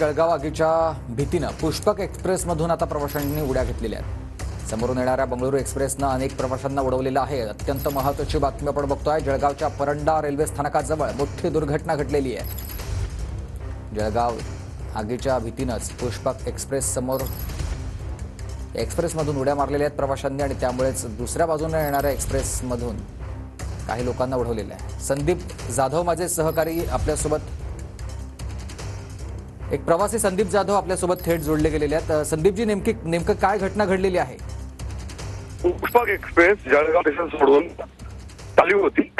जळगाव आगीच्या भीतीनं पुष्पक एक्सप्रेसमधून आता प्रवाशांनी उड्या घेतलेल्या आहेत. समोरून येणाऱ्या बंगळुरू एक्सप्रेसनं अनेक प्रवाशांना उडवलेलं आहे. अत्यंत महत्वाची बातमी आपण बघतोय. जळगावच्या परंडा रेल्वे स्थानकाजवळ मोठी दुर्घटना घडलेली आहे. जळगाव आगीच्या भीतीनंच पुष्पक एक्सप्रेस समोर एक्सप्रेसमधून उड्या मारलेल्या आहेत प्रवाशांनी आणि त्यामुळेच दुसऱ्या बाजूने येणाऱ्या एक्सप्रेसमधून काही लोकांना उडवलेलं आहे. संदीप जाधव माझे सहकारी आपल्यासोबत एक प्रवासी संदीप जाधव आपल्यासोबत थेट जोडले गेलेले आहेत. संदीपजी नेमकी नेमकं काय घटना घडलेली आहे? पुष्पक एक्सप्रेस जळगाव स्टेशन सोडून चालू होती.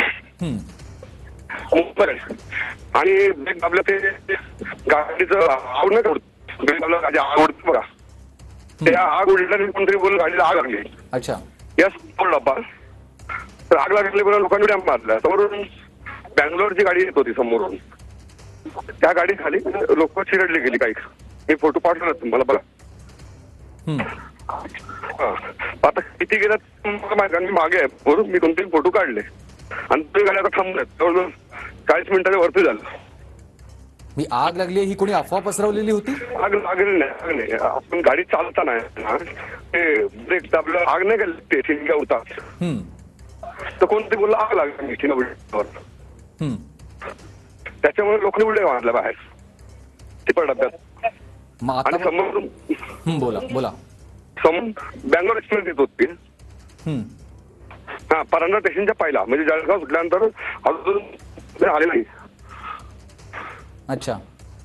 हं, आणि ब्रेक दाबलं ते गाडीचं आग नाही का ब्रेक दाबलं गाडी आग उडते बघा. त्या आग उडल्याने कोणतरी बोलून गाडीला आग लागली. अच्छा. यस बोल डब्बा. तर आग लागली बोलून लोकांनी उड्या मारल्या समोरून बँगलोरची गाडी येत होती समोरून. त्या गाडी खाली लोक चिरडली गेली काही. मी फोटो पाठवला तुम्हाला बघा. हं, हा. आता किती गेलं मी मागे आहे. बरोबर मी दोन तीन फोटो काढले. आणि ते गाडी आता थांबल्यात जवळजवळ चाळीस मिनिटाच्या वरती झालं. मी आग लागली ही कोणी अफवा पसरवलेली होती? आग लागली नाही आग नाही. आपण गाडी चालताना ते ब्रेक दाबलं आग नाही गेली ते ठिणग्या उडतात हं, तर कोणते बोललं आग लागली हं. त्याच्यामुळे लोकांनी उड्या मारल्या बाहेर. टिपळ डब्यात. आणि समोर बोला बोला. समोर बँगलोर एक्सप्रेस येत होती. हं, परांडा स्टेशनच्या पहिला म्हणजे जळगाव सुटल्यानंतर अजून आले नाही. अच्छा.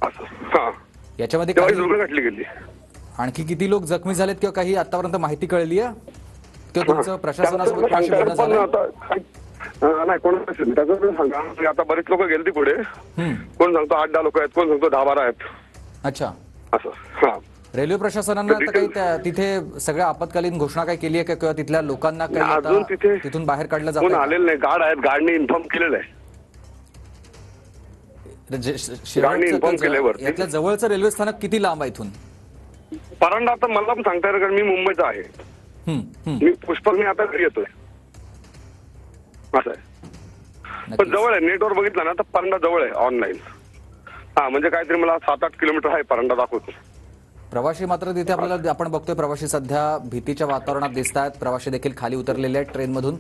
हा. याच्यामध्ये घडली गेली. आणखी किती लोक जखमी झालेत किंवा काही आतापर्यंत माहिती कळली आहे किंवा तुमचं प्रशासनासोबत नाही कोण सांगा. म्हणजे आता बरेच लोक गेले पुढे हं, कोण सांगतो आठ दहा लोक आहेत कोण सांगतो दहा बारा आहेत. अच्छा. असं. हा. रेल्वे प्रशासनानं आता काही तिथे सगळ्या आपत्कालीन घोषणा काय केली आहे का? किंवा तिथल्या लोकांना काही अजून तिथे तिथून बाहेर काढलं जात आलेलं नाही. गार्ड आहेत. गार्डने इन्फॉर्म केलेलं आहे. यातल्या जवळचं रेल्वे स्थानक किती लांब आहे इथून? परांडा आता मला पण सांगता येईल कारण मी मुंबईचा आहे. हं, हं, मी आता घरी येतोय. असं आहे. पण. जवळ आहे नेटवर बघितलं ना तर परांडा जवळ आहे ऑनलाईन हा म्हणजे काहीतरी मला सात आठ किलोमीटर आहे परांडा दाखवतो. प्रवासी मात्र तिथे आपल्याला आपण बघतोय प्रवासी सध्या भीतीच्या वातावरणात दिसत आहेत प्रवासी देखील खाली उतरलेले आहेत ट्रेनमधून.